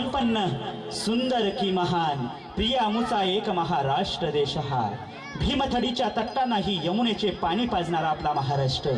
संपन्न सुंदर की महान प्रिय अमुचा एक महाराष्ट्र देश हा भीमथडीच्या तट्टांनाही यमुनेचे पाणी पाजणारा आपला महाराष्ट्र.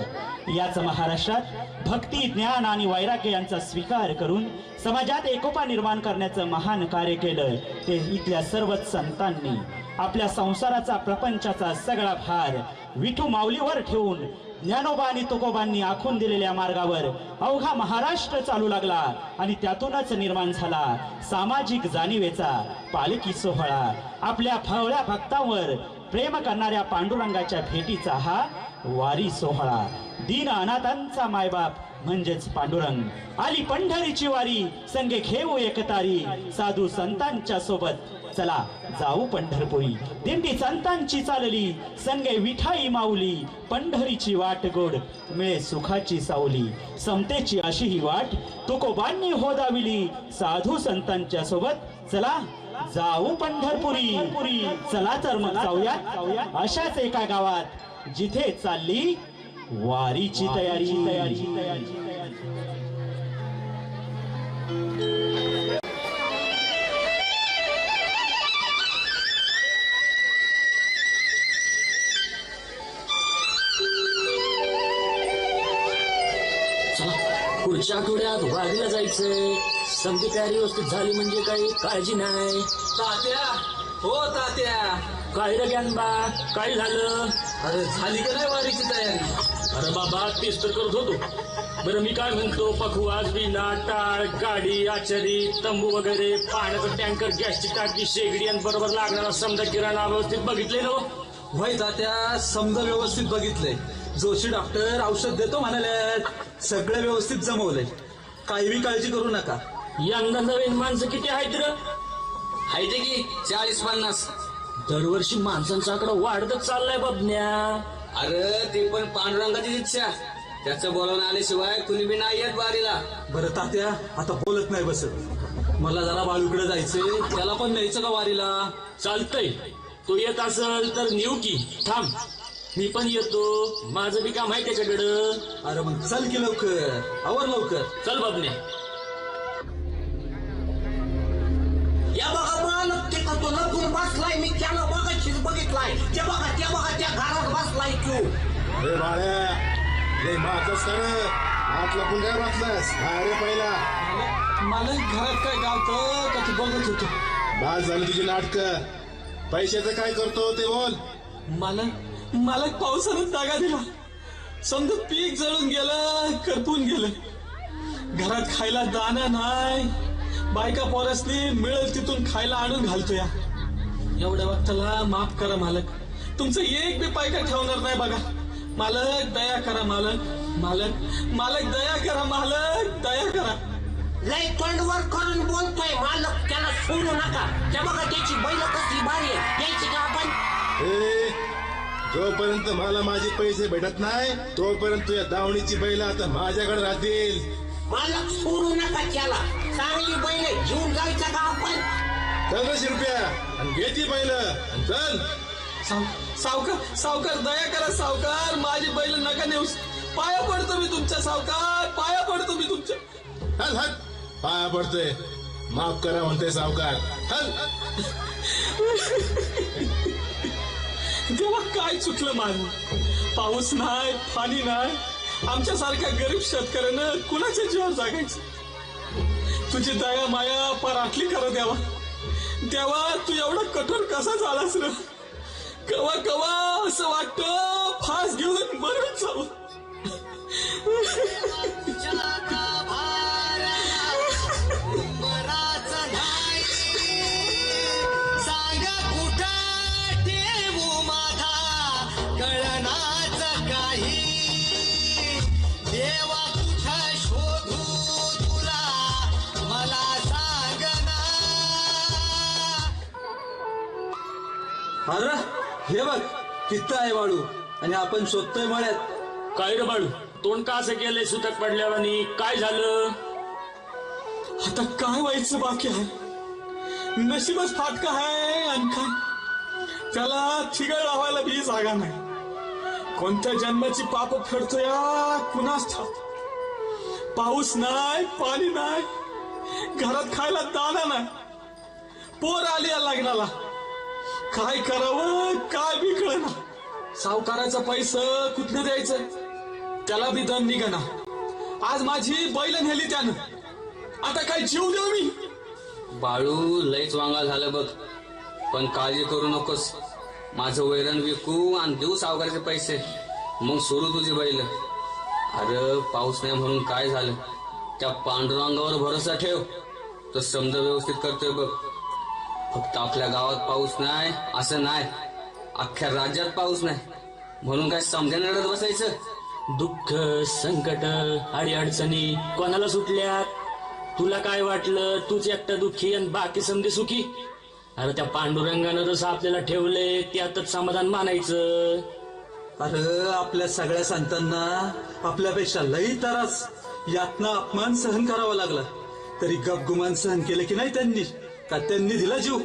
याच महाराष्ट्रात भक्ती ज्ञान आणि वैराग्य यांचा स्वीकार करून समाजात एकोपा निर्माण करण्याचं महान कार्य केलं ते इथल्या सर्वच संतांनी. आपल्या संसाराचा प्रपंचाचा सगळा भार विठू माऊलीवर ठेवून ज्ञानोबा आणि तुकोबांनी आखून दिलेल्या मार्गावर अवघा महाराष्ट्र चालू लागला आणि त्यातूनच निर्माण झाला सामाजिक जाणीवेचा पालखी सोहळा. आपल्या फवळ्या भक्तांवर प्रेम करणाऱ्या पांडुरंगाच्या भेटीचा हा वारी सोहळा. दीन अनाथांचा मायबाप म्हणजेच पांडुरंग. आली पंढरीची वारी संगे घेऊ एकतारी साधू संतांच्या सोबत. चला जाऊ पंढरपुरी. दिंडी संतांची चालली संगे विठाई माऊली. पंढरीची वाट गोड मिळे सुखाची सावली. समतेची अशी ही वाट तुकोबांनी हो दाविली साधू संतांच्या सोबत. चला जाऊ पंढरपुरी. पुरी चला तर मग जाऊया अशाच एका गावात. जिथे चालली वारीची तयारी तयारी. तयारी. चला पुढच्या आठवड्यात वाडीला जायचंय. समजी तयारी व्यवस्थित झाली म्हणजे काही काळजी नाही. तात्या हो तात्या. काय रे ज्ञानबा काय झालं? अरे झाली का नाही वारीची तयारी? अरे बाबा तेच तर करत होतो. बरं मी काय म्हणतो पखवाज बिना टाळ गाडी आचारी तंबू वगैरे पाण्याचा टँकर गॅसची टाकी शेगडी आणि बरोबर लागणारा समजा किराणा व्यवस्थित बघितले ना हो? वय तात्या समजा व्यवस्थित बघितलंय. जोशी डॉक्टर औषध देतो म्हणाले सगळं व्यवस्थित जमवलंय. काही बी काळजी करू नका. यंदा नवीन माणसं किती आहेत रे? आहे ते की चाळीस पन्नास. दरवर्षी माणसांचा आकडा वाढतच चाललाय बाबन्या. अरे ते पण पांडुरंगाची इच्छा. त्याचं बोलवून आल्याशिवाय कुणी बी नाही येत वारीला. बरं तात्या आता बोलत नाही बसत मला जरा बाळूकडे जायचंय. त्याला पण न्यायचं का वारीला? चालतंय. तू येत असल तर नेऊ की. थांब. मी पण येतो. माझं बी काम आहे त्याच्याकडं. अरे मग चल की लवकर. आवर लवकर. चल बाबने. या बघा मालक ते बसलाय मी. त्याला बघायचीच बघितलाय. ते बघा त्या बघा. बसलाय तू रे बाळ्या लय मागच कर हात लपून काय अरे पहिला. मला घरात काय गावतं का तू बघत होतो? बास झाली तुझी नाटक. पैशाचं काय करतो ते बोल. मला मला पावसानं जागा दिला. समजा पीक जळून गेलं करपून गेलं. घरात खायला दाना नाही. बायका पोरसनी मिळेल तिथून खायला आणून घालतो या. एवढ्या वक्ताला माफ करा मालक. तुमचं एक बी पायका ठेवणार नाही बघा. मालक दया करा मालक. मालक मालक दया करा मालक दया करा. लय तोंडवर करून बोलतोय मालक त्याला सोडू नका. ते बघा त्याची बैल कसली भारी आहे. द्यायची का आपण? ए जोपर्यंत मला माझे पैसे भेटत नाही तोपर्यंत तुझ्या दावणीची बैल आता माझ्याकडे राहतील. मालक सोडू नका त्याला. चांगली बैल आहे. घेऊन जायचं का आपण? चल रे शिरप्या आणि घे ती बैल आणि चल. सावकार सावकार दया करा सावकार. माझी बैल नका नेऊस. पाया पडतो मी तुमच्या सावकार. पाया पडतो मी तुमच्या. हल हल. पाया पडतोय. माफ करा म्हणते सावकार. हल. तेव्हा काय चुकलं माझं पाऊस नाही पाणी नाही. आमच्यासारख्या गरीब शेतकऱ्यानं कुणाच्या जीवावर जागायचं? तुझी दया माया पराठली करा द्यावा तेव्हा तू एवढा कठोर कसा झालास र? कवा कवा असं वाटत फास घेऊन मरून जाऊ. कुठं माझा काही देवा शोधू तुला मला सांग अरे हे बघ तिथं आहे वाळू आणि आपण शोधतोय मळ्यात. काय रे बाळू? तोंड का असं केलंय सुतक पडल्यावर काय झालं? आता काय व्हायचं बाकी आहे? नशीबच फाटका आहे आणि काय त्याला ठिगळ लावायला बी जागा नाही. कोणत्या जन्माची पाप फेडतो या कुणास ठाऊक. पाऊस नाही पाणी नाही घरात खायला दाना नाही. पोर आली या लग्नाला. काय करावं? काय बी कळना. सावकाराचा पैसा कुठनं द्यायचं? त्याला बी दम निघना. आज माझी बैल नेली त्यानं. आता काय जीव देऊ मी? बाळू लईच वांगा झालं बघ. पण काळजी करू नकोस. माझं वैरण विकू आणि देऊ सावकाराचे पैसे. मग सोडू तुझी बैल. अरे पाऊस नाही म्हणून काय झालं? त्या पांडुरंगावर भरोसा ठेव. तर समजा व्यवस्थित करतोय बघ. फक्त आपल्या गावात पाऊस नाही असं नाही. अख्ख्या राज्यात पाऊस नाही. म्हणून काय समजायला रडत बसायचं? दुःख संकट अडी अडचणी कोणाला सुटल्यात? तुला काय वाटलं? तूच एकटा दुःखी आणि बाकी समजे सुखी? अरे त्या पांडुरंगानं जसं आपल्याला ठेवलंय त्यातच समाधान मानायचं. अरे आपल्या सगळ्या संतांना आपल्यापेक्षा लई त्रास. यातना अपमान सहन करावा लागला. तरी गपगुमान सहन केलं की नाही त्यांनी? का त्यांनी दिला जीव.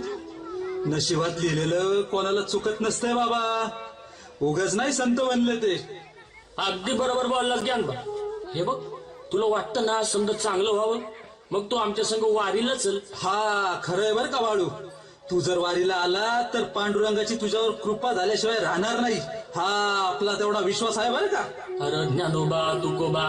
नशिबात लिहिलेलं कोणाला चुकत नसतंय बाबा. उगाच नाही संत बनले ते. अगदी बरोबर बोललास ज्ञान बा हे बघ तुला वाटतं ना समजा चांगलं व्हावं? मग तू आमच्या संग वारीला चल. हा खरंय बर का बाळू. तू जर वारीला आला तर पांडुरंगाची तुझ्यावर कृपा झाल्याशिवाय राहणार नाही. हा आपला तेवढा विश्वास आहे बरं का? अरे ज्ञानोबा तुकोबा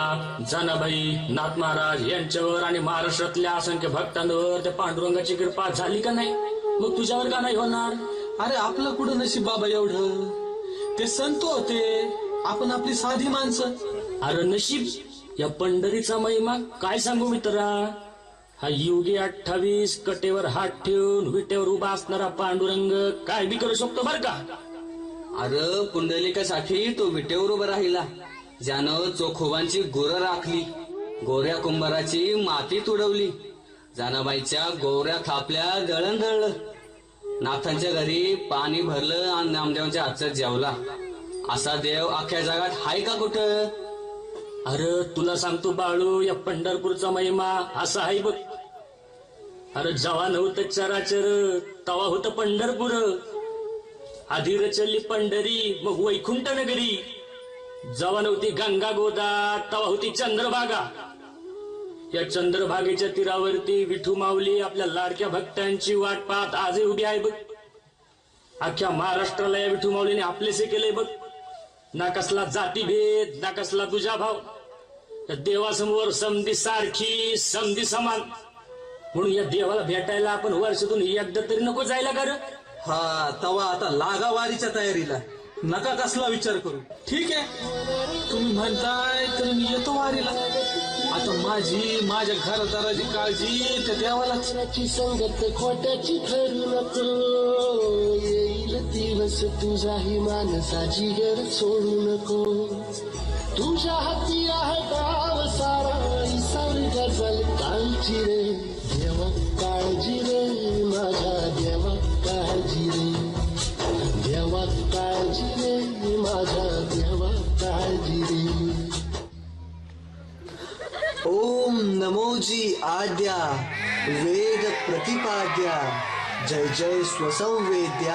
जानाबाई नाथ महाराज यांच्यावर आणि महाराष्ट्रातल्या असंख्य भक्तांवर त्या पांडुरंगाची कृपा झाली का नाही? मग तुझ्यावर का नाही होणार? अरे आपलं कुठं नशीब बाबा एवढं? ते संत होते. आपण आपली साधी माणसं. अरे नशीब? या पंढरीचा महिमा काय सांगू मित्रा? हा युगी अठ्ठावीस कटेवर हात ठेवून विटेवर उभा असणारा पांडुरंग काय बी करू शकतो बर का? अरे पुंडलिकासाठी तो विटेवर उभा राहिला. ज्यानं चोखोबांची गोरं राखली गोऱ्या कुंभाराची माती तुडवली जानाबाईच्या गोऱ्या खापल्या दळण दळलं नाथांच्या घरी पाणी भरलं आणि नामदेवांच्या हातचा जेवला. असा देव अख्ख्या जगात हाय का कुठं? अरे तुला सांगतो बाळू या पंढरपूरचा महिमा असा आहे बघ. अरे जवा नव्हतं चराचर तवा होतं पंढरपूर. आधी रचली पंढरी मग वैकुंठ नगरी जवा नव्हती गंगा गोदा तवा होती चंद्रभागा. या चंद्रभागेच्या तीरावरती विठू माऊली आपल्या लाडक्या भक्तांची वाट पाहत आजही उभी आहे बघ. अख्ख्या महाराष्ट्राला या विठू माऊलीने आपलेसे केले बघ. ना कसला जातीभेद ना कसला तुझा भाव या देवासमोर समधी सारखी समधी समान. म्हणून या देवाला भेटायला आपण वर्षातून एकदा तरी नको जायला कर हा तवा आता लागावारीच्या तयारीला. नका कसला विचार करू. ठीक आहे? तुम्ही म्हणताय तर मी येतो वारीला. आता माझी माझ्या घरदाराची काळजी तर देवालाच खोट्याची संगत खोट्याची ठरू नको येईल दिवस तुझाही माणसाची घर सोडू नको. तुझ्या हाती आहे गाव सारा सारी गजल कालची रे नमोजी आद्या वेद प्रतिपाद्या जय जय स्वसंवेद्या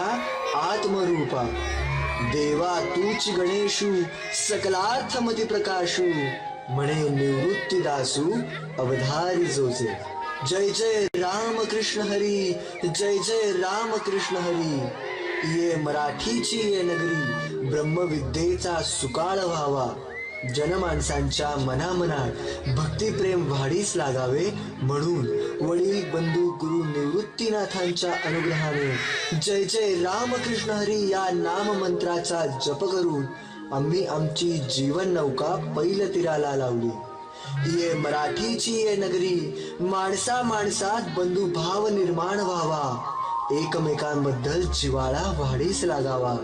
आत्मरूपा। देवा तूच गणेशू सकलार्थमती प्रकाशू म्हणे निवृत्तीदासू अवधारी जोजे। जय जय राम कृष्ण हरी जय जय राम कृष्ण हरी। ये मराठीची ये नगरी ब्रह्मविद्येचा सुकाळ व्हावा। जनमानसांच्या मनामनात भक्तिप्रेम वाढीस लागावे म्हणून वडील बंधू गुरु निवृत्तीनाथांच्या अनुग्रहाने जय जय रामकृष्ण हरी या नाम मंत्राचा जप करून आम्ही आमची जीवन नौका पैल तीराला लावली. ये मराठीची ये नगरी माणसा माणसात बंधू भाव निर्माण व्हावा. एकमेकांबद्दल जिवाळा वाढीस लागावा.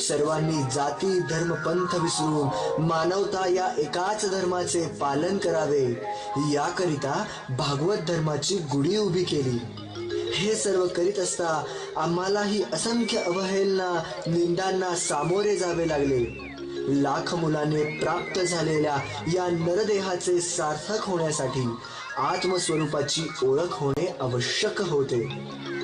सर्वांनी जाती धर्म पंथ विसरून मानवता या एकाच धर्माचे पालन करावे. याकरिता भागवत धर्माची गुढी उभी केली. हे सर्व करीत असता आम्हालाही असंख्य अवहेलना निंदांना सामोरे जावे लागले. लाख मुलाने प्राप्त झालेल्या या नरदेहाचे सार्थक होण्यासाठी आत्मस्वरूपाची ओळख होणे आवश्यक होते.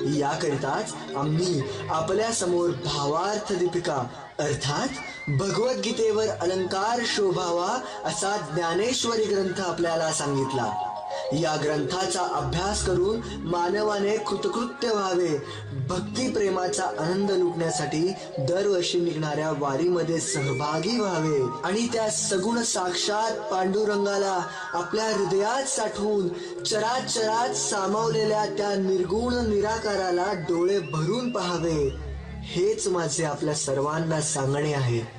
याकरिताच आम्ही आपल्यासमोर भावार्थ दीपिका अर्थात भगवद्गीतेवर अलंकार शोभावा असा ज्ञानेश्वरी ग्रंथ आपल्याला सांगितला. या ग्रंथाचा अभ्यास करून मानवाने कृतकृत्य व्हावे. भक्ती प्रेमाचा आनंद लुटण्यासाठी दरवर्षी निघणाऱ्या वारीमध्ये सहभागी व्हावे. आणि त्या सगुण साक्षात पांडुरंगाला आपल्या हृदयात साठवून चराचरात सामावलेल्या त्या निर्गुण निराकाराला डोळे भरून पाहावे. हेच माझे आपल्या सर्वांना सांगणे आहे.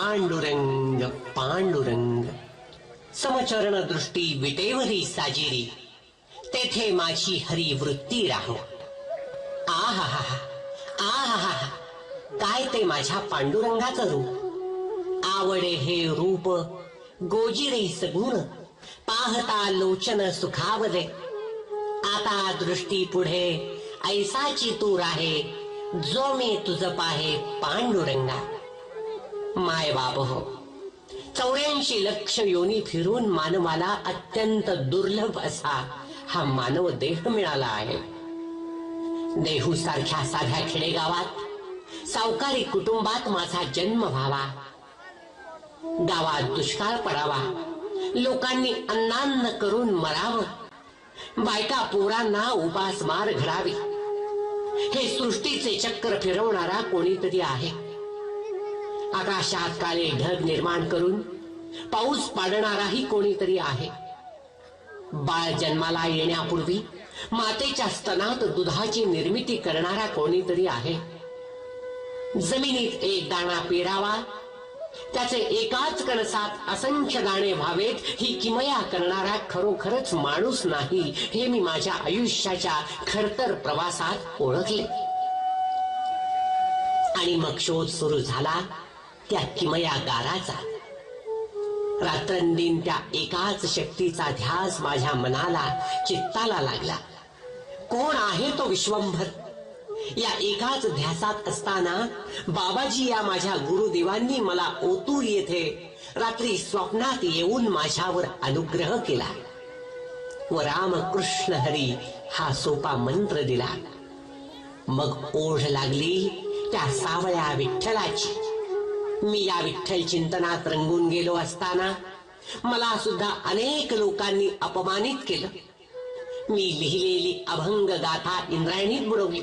पांडुरंग पांडुरंग समचरण दृष्टी विटेवरी साजिरी तेथे माझी हरी वृत्ती राहो आहा आहा काय ते माझ्या पांडुरंगाचं रूप आवडे हे रूप गोजिरे सगुण पाहता लोचन सुखावले आता दृष्टी पुढे ऐसाची तू राहे जो मी तुझ पाहे पांडुरंगा मायबाप हो. चौऱ्याऐंशी लक्ष योनी फिरून मानवाला अत्यंत दुर्लभ असा हा मानव देह मिळाला आहे. देहू सारख्या साध्या खेडेगावात सावकारी कुटुंबात माझा जन्म व्हावा. गावात दुष्काळ पडावा. लोकांनी अन्नान्न करून मरावं. बायका पोरांना उपासमार घडावी. हे सृष्टीचे चक्र फिरवणारा कोणीतरी आहे. आकाशात काळे ढग निर्माण करून पाऊस पाडणाराही कोणीतरी आहे. बाळ जन्माला येण्यापूर्वी मातेच्या स्तनात दुधाची निर्मिती करणारा कोणीतरी आहे. जमिनीत एक दाणा पेरावा त्याचे एकाच कणसात असंख्य दाणे व्हावेत ही किमया करणारा खरोखरच माणूस नाही हे मी माझ्या आयुष्याच्या खरतर प्रवासात ओळखले. आणि मग शोध सुरू झाला. त्या किमया गाराचा रात्रंदिन त्या एकाच शक्तीचा ध्यास माझ्या मनाला चित्ताला लागला. कोण आहे तो विश्वंभर? या एकाच ध्यासात असताना बाबाजी या माझ्या गुरुदेवांनी मला ओतूर येथे रात्री स्वप्नात येऊन माझ्यावर अनुग्रह केला. व रामकृष्ण हरी हा सोपा मंत्र दिला. मग ओढ लागली त्या सावळ्या विठ्ठलाची. मी या विठ्ठल चिंतनात रंगून गेलो असताना मला सुद्धा अनेक लोकांनी अपमानित केलं. मी लिहिलेली अभंग गाथा इंद्रायणीत बुडवली.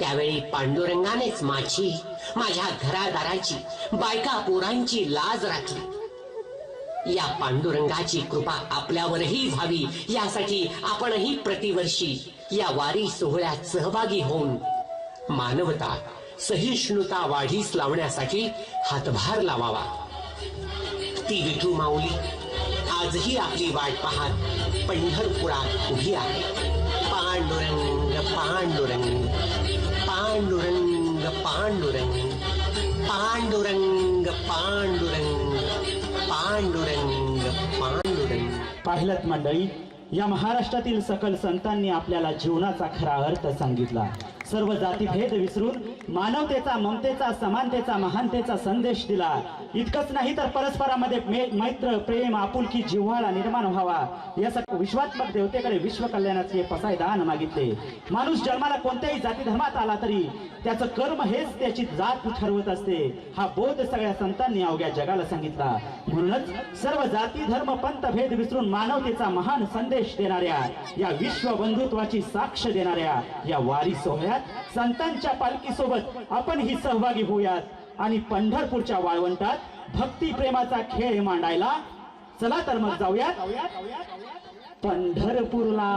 त्यावेळी पांडुरंगानेच माझी माझ्या घरादाराची बायका पोरांची लाज राखली. या पांडुरंगाची कृपा आपल्यावरही व्हावी यासाठी आपणही प्रतिवर्षी या वारी सोहळ्यात सहभागी होऊन मानवता सहिष्णुता वाढीस लावण्यासाठी हातभार लावावा. ती विठू माऊली आजही आपली वाट पाहत पंढरपुरात उभी आहे. पांडुरंग पांडुरंग पांडुरंग पांडुरंग पांडुरंग पांडुरंग पांडुरंग पांडुरंग. पाहिलत मंडळी या महाराष्ट्रातील सकल संतांनी आपल्याला जीवनाचा खरा अर्थ सांगितला. सर्व जातीभेद विसरून मानवतेचा ममतेचा समानतेचा महानतेचा संदेश दिला. इतकंच नाही तर परस्परामध्ये मैत्र प्रेम आपुलकी जिव्हाळा निर्माण व्हावा. यासाठी विश्वात्मक देवतेकडे विश्व कल्याणाचे पसायदान मागितले. माणूस जन्माला कोणत्याही जाती धर्मात आला तरी त्याचं कर्म हेच त्याची जात ठरवत असते. हा बोध सगळ्या संतांनी अवघ्या जगाला सांगितला. म्हणूनच सर्व जाती धर्म पंत भेद विसरून मानवतेचा महान संदेश देणाऱ्या या विश्व बंधुत्वाची साक्ष देणाऱ्या या वारी सोहळ्यात संतांच्या पालखी सोबत आपण ही सहभागी होऊयात. आणि पंढरपूरच्या वाळवंटात भक्ती प्रेमाचा खेळ मांडायला चला तर मग जाऊयात. पंढरपूरला.